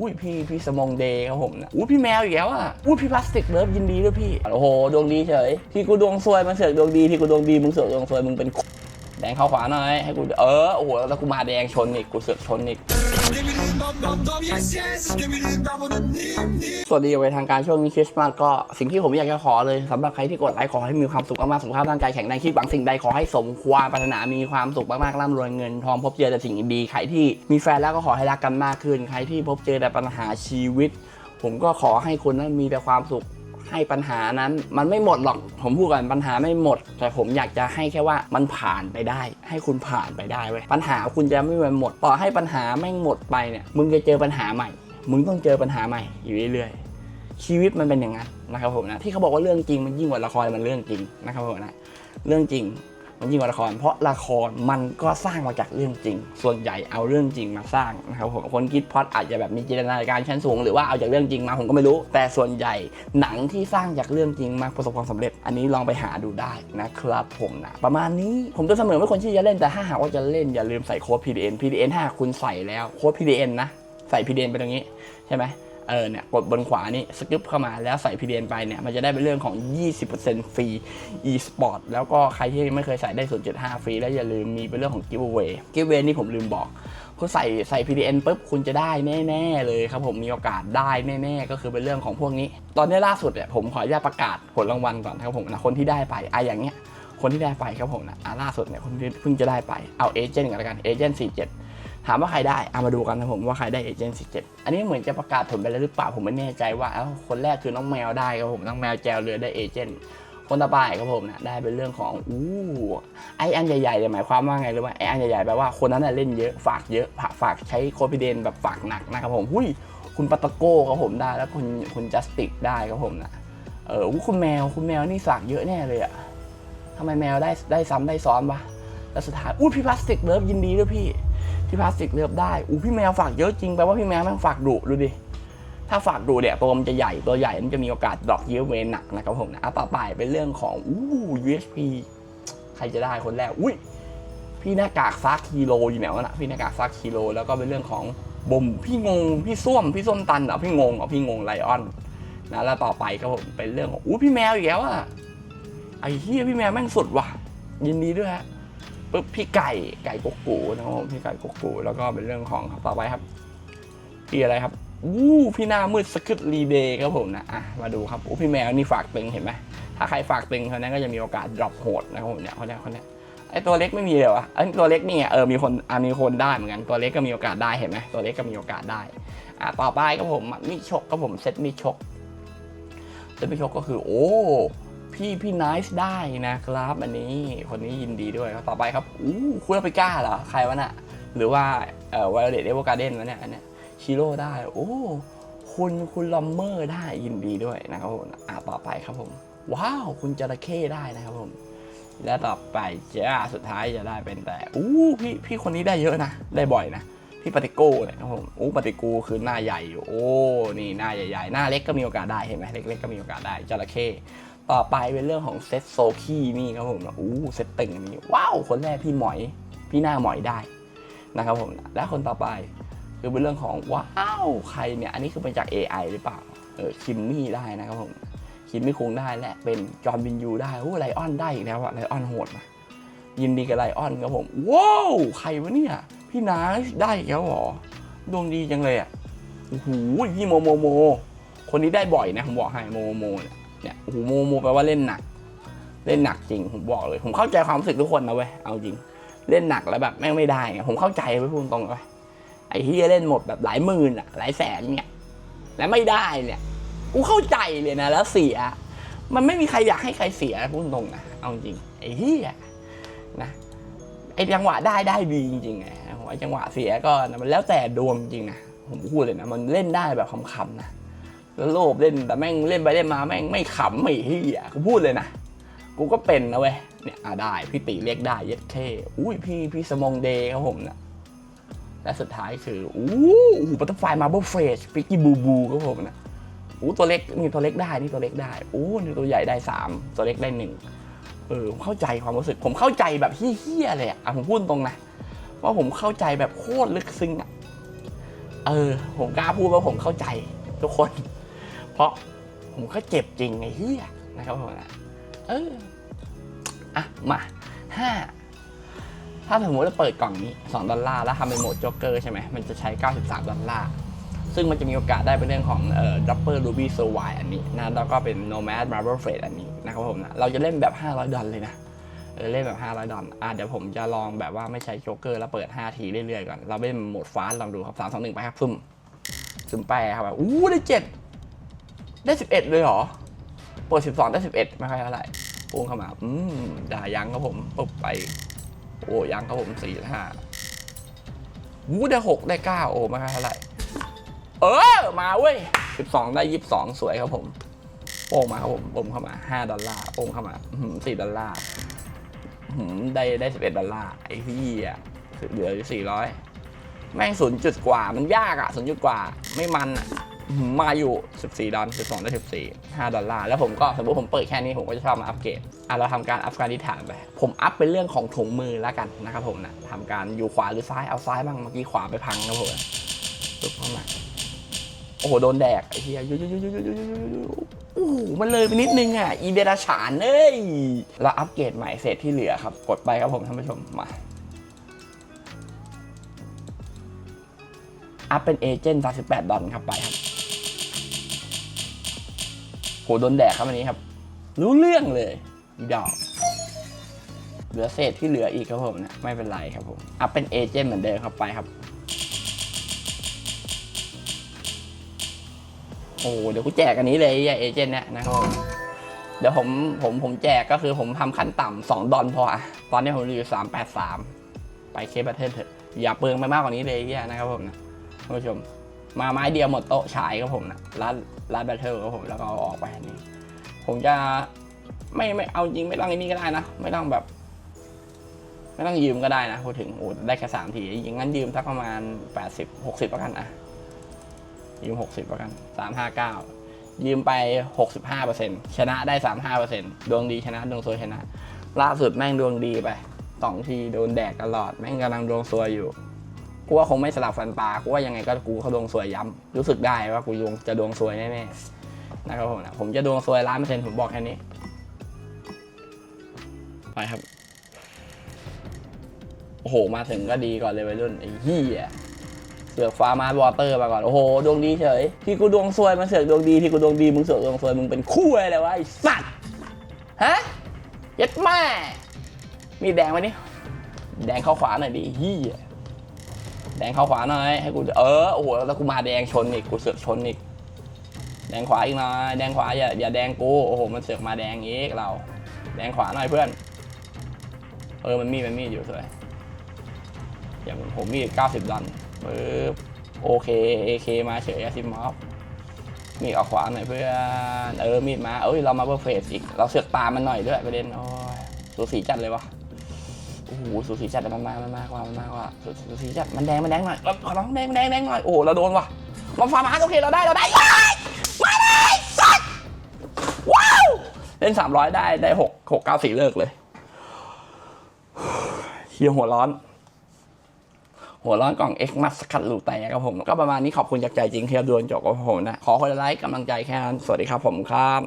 อุ้ยพี่พี่สมองเดย์ครับผมนะอุ้ยพี่แมวอีกแล้วอะอุ้ยพี่พลาสติกเลิฟยินดีด้วยพี่โอ้โหดวงดีเฉยที่กูดวงซวยมันเสือกดวงดีที่กูดวงดีมึงเสือกดวงซวยมึงเป็นแดงเข้าขวาหน่อยให้กูเออโอ้โหแล้วกูมาแดงชนอีกกูเสือกชนอีก สวัสดีไปทางการช่วงนี้คริสต์มาสก็สิ่งที่ผมอยากจะขอเลยสำหรับใครที่กดไลค์ขอให้มีความสุขมากๆสุขภาพร่างกายแข็งแรงคิดหวังสิ่งใดขอให้สมความปรารถนามีความสุขมากๆร่ำรวยเงินทองพบเจอแต่สิ่งดีใครที่มีแฟนแล้วก็ขอให้รักกันมากขึ้นใครที่พบเจอแต่ปัญหาชีวิต ผมก็ขอให้คุณนั้นมีแต่ความสุข ให้ปัญหานั้นมันไม่หมดหรอกผมพูดก่อนปัญหาไม่หมด แต่ผมอยากจะให้แค่ว่ามันผ่านไปได้ ให้คุณผ่านไปได้เว้ยปัญหาคุณจะไม่หมดต่อให้ปัญหาแม่งหมดไปเนี่ยมึงจะเจอปัญหาใหม่ มึงต้องเจอปัญหาใหม่อยู่เรื่อยๆชีวิตมันเป็นอย่างนั้นนะครับผมนะที่เขาบอกว่าเรื่องจริงมันยิ่งกว่าละครมันเรื่องจริงนะครับผมนะเรื่องจริง ยิ่งกว่าละคร เพราะละครมันก็สร้างมาจากเรื่องจริง ส่วนใหญ่เอาเรื่องจริงมาสร้างนะครับผมคนคิดพล็อดอาจจะแบบมีจินตนาการชั้นสูง หรือว่าเอาจากเรื่องจริงมาผมก็ไม่รู้ แต่ส่วนใหญ่หนังที่สร้างจากเรื่องจริงมาประสบความสำเร็จ อันนี้ลองไปหาดูได้นะครับผมนะประมาณนี้ผมจะเสมอไม่คนที่จะเล่นแต่ถ้าหากว่าจะเล่นอย่าลืมใส่โค้ด PDN PDN ถ้าหาคุณใส่แล้วโค้ด PDN นะใส่ PDN ไปตรงนี้ใช่ไหม เออเนี่ยกดบนขวานี่สกิปเข้ามาแล้วใส่ PDN ไปเนี่ยมันจะได้เป็นเรื่องของ 20%ฟรี e-sport แล้วก็ใครที่ไม่เคยใส่ได้ 0.5 ฟรี แล้วอย่าลืมมีเป็นเรื่องของ giveaway giveaway นี่ผมลืมบอกคุณใส่ใส่ PDN ปุ๊บคุณจะได้แน่ ๆ เลยครับผมมีโอกาสได้แน่ๆ ก็คือเป็นเรื่องของพวกนี้ ตอนนี้ล่าสุดเนี่ยผมขออนุญาตประกาศผลรางวัลก่อนครับผมนะคนที่ได้ไปไอะอย่างเงี้ยคนที่ได้ไปครับผมนะอะล่าสุดเนี่ยคนที่เพิ่งจะได้ไปเอาเอเจนต์กันล้วกันเอเจนต์47 ถามว่าใครได้เอามาดูกันนะผมว่าใครได้เอเจนต์17อันนี้เหมือนจะประกาศผลไปแล้วหรือเปล่าผมไม่แน่ใจว่าเอ้าคนแรกคือน้องแมวได้ครับผมน้องแมวแจวเรือได้เอเจนต์คนต่อไปครับผมนะได้เป็นเรื่องของอู้ไออันใหญ่ๆเนี่ยหมายความว่าไงหรือว่าไออันใหญ่ๆแปลว่าคนนั้นน่ะเล่นเยอะฝากเยอะฝากฝากใช้โคพิเดนแบบฝากหนักนะครับผมหุ้ยคุณปัตะโก้ครับผมได้แล้วคุณคุณจัสติกได้ครับผมนะเออคุณแมวคุณแมวนี่ฝากเยอะแน่เลยอะทำไมแมวได้ได้ซ้ำได้ซ้อนวะแล้วสุดท้ายอู้พี่พลาสติกเลิฟยินดีด้วยพี่ พี่พลาสติกเลือบได้อู้พี่แมวฝากเยอะจริงแปลว่าพี่แมวแม่งฝากดุดูดิ ถ้าฝากดุเนี่ยตัวมันจะใหญ่ตัวใหญ่มันจะมีโอกาสดรอปเยอะเวนหนักนะครับผมนะอะต่อไปเป็นเรื่องของอู้ USP ใครจะได้คนแรก อุ้ยพี่หน้ากากซักคีโลอยู่ไหนวะนะพี่หน้ากากซักคีโลแล้วก็เป็นเรื่องของบ่มพี่งงพี่ส้วมพี่ส้มตันเหรอพี่งงเหรอพี่งงไลออนนะแล้วต่อไปก็ผมเป็นเรื่องของอู้พี่แมวอีกแล้วอะไอ้เฮียพี่แมวแม่งสุดว่ะ ยินดีด้วยฮะ ปุ๊บพี่ไก่ไก่กกกูนะครับพี่ไก่กกกูแล้วก็เป็นเรื่องของต่อไปครับพี่อะไรครับวู้พี่หน้ามืดสกิทรีเดย์ครับผมนะอะมาดูครับอู้พี่แมวนี่ฝากตึงเห็นไหมถ้าใครฝากตึงคนนั้นก็จะมีโอกาสดรอปโหดนะครับผมเนี่ยคนเนี้ยคนเนี้ยไอตัวเล็กไม่มีเลยวะไอตัวเล็กนี่ไงเออมีคนอะมีคนได้เหมือนกันตัวเล็กก็มีโอกาสได้เห็นไหมตัวเล็กก็มีโอกาสได้อะต่อไปก็ผมมีชกก็ผมเซตมีชกเซตมีชกก็คือโอ้ พี่พี่ไนซ์ได้นะครับอันนี้คนนี้ยินดีด้วยครับต่อไปครับอู้คุณอาปิก้าเหรอใครวะน่ะหรือว่าเอ่อวาเลตเอเวอร์การ์เด้นวะเนี่ยอันเนี้ยชิโร่ได้ โอ้คุณคุณลอมเมอร์ได้ยินดีด้วยนะครับผมอะต่อไปครับผม ว้าว คุณจระเข้ได้นะครับผม และต่อไปจ้าสุดท้ายจะได้เป็นแต่อู้พี่พี่คนนี้ได้เยอะนะ ได้บ่อยนะพี่ปฏิโก้เนี่ยครับผมอู้ปฏิกูคือหน้าใหญ่อยู่ โอ้ นี่หน้าใหญ่ๆ หน้าเล็กก็มีโอกาสได้เห็นไหมเล็กๆก็มีโอกาสได้จระเข้ ต่อไปเป็นเรื่องของเซตโซคีนี่ครับผมอู้เซตตึงนี้ว้าวคนแรกพี่หมอย พี่หน้าหมอยได้นะครับผมและคนต่อไปคือเป็นเรื่องของว้าวใครเนี่ยอันนี้คือเป็นจาก AI หรือเปล่าเออคิมมี่ได้นะครับผมคิมมี่คงได้และเป็นจอห์นวินยูได้โอ้ไลออนได้อีกแล้วอะไลออนโหดนะยินดีกับไลออนครับผมว้าวใครวะเนี่ยพี่นาได้อีกแล้วเหรอดวงดีจังเลยอะโอ้โหพี่โมโมโม คนนี้ได้บ่อยนะผมบอกให้โมโมโมเนี่ย เนี่ยโอ้โหโมโมแปลว่าเล่นหนัก เล่นหนักจริงผมบอกเลย ผมเข้าใจความรู้สึกทุกคนนะเว้ยเอาจริง เล่นหนักแล้วแบบแม่งไม่ได้ผมเข้าใจไปพูดตรงเลยไอ้เฮียเล่นหมดแบบหลายหมื่นอะหลายแสนเนี่ยแล้วไม่ได้เนี่ยกูเข้าใจเลยนะแล้วเสีย มันไม่มีใครอยากให้ใครเสียพูดตรงนะเอาจริง ไอ้เฮียนะไอ้จังหวะได้ได้ดีจริงๆไงไอ้จังหวะเสียก็มันแล้วแต่ดวงจริงนะผมพูดเลยนะมันเล่นได้แบบคำๆนะ แล้วโลภเล่นแต่แม่งเล่นไปเล่นมาแม่งไม่ขำไม่เฮียกูพูดเลยนะ กูก็เป็นนะเว้ยเนี่ยอ่าได้พี่ตีเรียกได้เย็ดเท่อุ้ยพี่พี่สมองเดย์ครับผมนะและสุดท้ายคืออู้หูบัตเตอร์ไฟมาร์เบิลเฟสปิกกี้บูบูครับผมนะอู้ตัวเล็กนี่ตัวเล็กได้นี่ตัวเล็กได้อู้นี่ตัวใหญ่ได้สามตัวเล็กได้หนึ่งเออเข้าใจความรู้สึก ผมเข้าใจแบบเฮี้ยๆเลยอะผมพูดตรงนะว่าผมเข้าใจแบบโคตรลึกซึ้งอะเออ ผมกล้าพูดว่าผมเข้าใจ ทุกคน ราะผมก็เจ็บจริงไอ้เหี้ยนะครับผมนะเอออะมาห้าถ้าสมมติเราเปิดกล่องนี้ 2 ดอลลาร์แล้วทำเป็นโหมดโจ๊กเกอร์ใช่ไหมมันจะใช้ 93 ดอลลาร์ซึ่งมันจะมีโอกาสได้เป็นเรื่องของเอ่อดับเบิลรูบี้โซวอันนี้นะแล้วก็เป็นโนแมดมาร์เบิลเฟรดอันนี้นะครับผมนะเราจะเล่นแบบ 500 ดอลเลยนะเออเล่นแบบ 500 ดอลอะเดี๋ยวผมจะลองแบบว่าไม่ใช้โจ๊กเกอร์แล้วเปิด 5 ทีเรื่อยๆก่อนเราเล่นโหมดฟาสต์ลองดูครับ3 2 1ไปครับซุ่มซุ่มไปครับแบบอู้ได้7 ได้ 11 เลยเหรอ เปิด 12 ได้ 11 ไม่ค่อยเท่าไหร่พุ่งเข้ามา อืมด่ายังครับผมปุ๊บไป โอ้ยังครับผมสี่ห้าวูได้หกได้เก้าโอ้ไม่ค่อยเท่าไหร่ เออ มาเว้ย12ได้22สวยครับผมโป่งมาครับผมผมเข้ามา5ดอลลาร์โป่งเข้ามาสี่ดอลลาร์หือได้ได้11ดอลลาร์ไอ้พี่อะเหลืออยู่400แม่งศูนย์จุดกว่ามันยากอะศูนย์จุดกว่าไม่มันอะ มาอยู่ 14 ดอลลาร์12ได้14 5 ดอลลาร์ แล้วผมก็สมมติผมเปิดแค่นี้ผมก็จะชอบมาอัปเกรดอะเราทำการอัพการดิฐานไป ผมอัพเป็นเรื่องของถุงมือแล้วกันนะครับผมนะทำการอยู่ขวาหรือซ้ายเอาซ้ายบ้างเมื่อกี้ขวาไปพังนะผมตุ๊กเข้ามาโอ้โห โดนแดกไอ้เหี้ยยูยูยยูยูยยูโอ้โหมันเลยไปนิดนึงอะ อีเดราฉานเอ้ยเราอัปเกรดใหม่เสร็จที่เหลือครับ กดไปครับผมท่านผู้ชมมาอัพเป็นเอเจนต์38ดอลครับไปครับ โหโดนแดกครับอันนี้ครับ รู้เรื่องเลยอีดอกเหลือเศษที่เหลืออีกครับผมนะไม่เป็นไรครับผมอัพเป็นเอเจนต์เหมือนเดิมครับไปครับ โอ้เดี๋ยวกูแจกอันนี้เลยไอ้เอเจนต์เนี่ยนะครับผมเดี๋ยวผมผมผมแจกก็คือผมทำขั้นต่ำสองดอลพออะตอนนี้ผมอยู่สามแปดสามไปเคสบัตเทิลเถอะอย่าเปลืองไปมากกว่านี้เลยไอ้เฮียนะครับผมนะท่านผู้ชม มาไม้เดียวหมดโต๊ะฉายครับผมนะร้านร้านแบทเทิลครับผมแล้วก็เอาออกไปนนี้ผมจะไม่ไม่เอาจริงไม่ต้องไอ้นี่ก็ได้นะ ไม่ต้องแบบ ไม่ต้องยืมก็ได้นะพูดถึงโอ้ได้แค่สามทีอย่างนั้นยืมสักประมาณแปดสิบหกสิบแล้วกันอะยืม60แล้วกัน359ยืมไป65%ชนะได้35%ดวงดีชนะดวงซวยชนะ ล่าสุดแม่งดวงดีไปสองทีโดนแดกตลอด แม่งกำลังดวงซวยอยู่ กูว่าคงไม่สลับฟันปลากูว่ายังไงก็กูเขาดวงซวยย้ำรู้สึกได้ว่ากูดวงจะดวงซวยแน่ๆนะครับผมนะผมจะดวงซวยล้านเปอร์เซ็นต์ผมบอกแค่นี้ ไปครับ โอ้โห มาถึงก็ดีก่อนเลยวัยรุ่นไอ้เหี้ยเสือกฟ้ามาร์วอเตอร์มาก่อน โอ้โห ดวงดีเฉย ที่กูดวงซวยมันเสือกดวงดีที่กูดวงดีมึงเสือกดวงซวยมึงเป็นคู่อะไรวะไอ้สัตว์ฮะยัดแม่มีแดงไหมนี่แดงเข้าขวาหน่อยดิเฮีย แดงเข้าขวาหน่อยให้กูเออโอ้โหแล้วกูมาแดงชนอีกกูเสือกชนอีกแดงขวาอีกหน่อยแดงขวาอย่าอย่าแดงกูโอ้โหมันเสือกมาแดงอีกเรา แดงขวาหน่อยเพื่อน เออมันมีมันมีอยู่สวยอย่างผมมีด90ดอลปึ๊บโอเค AK มาเฉยอาซิมอฟมีออกขวาหน่อยเพื่อนเออมีดมาเอ้ยเรามาเบอร์เฟสอีกเราเสือกตามมันหน่อยด้วยประเด็นโอ้ยสูสีจัดเลยวะ โอ้โหสูสีจัดมันมากมันมากว่ามันมากว่าสูสูสีจัดมันแดงมันแดงหน่อยเอ้ยขอร้องแดงแดงแดงหน่อยโอ้โหเราโดนว่ะมาฟาร์มาโอเคเราได้เราได้มาเลยสัตว้าวเล่น300ได้ได้6 6 9 4เลิกเลยเฮียหัวร้อน หัวร้อนกล่อง X มัสคัดลูกแต่ครับผม ก็ประมาณนี้ขอบคุณจากใจจริงที่รับดูจนจบกับผมนะ ขอคนละไลค์กำลังใจแค่นั้นสวัสดีครับผมครับ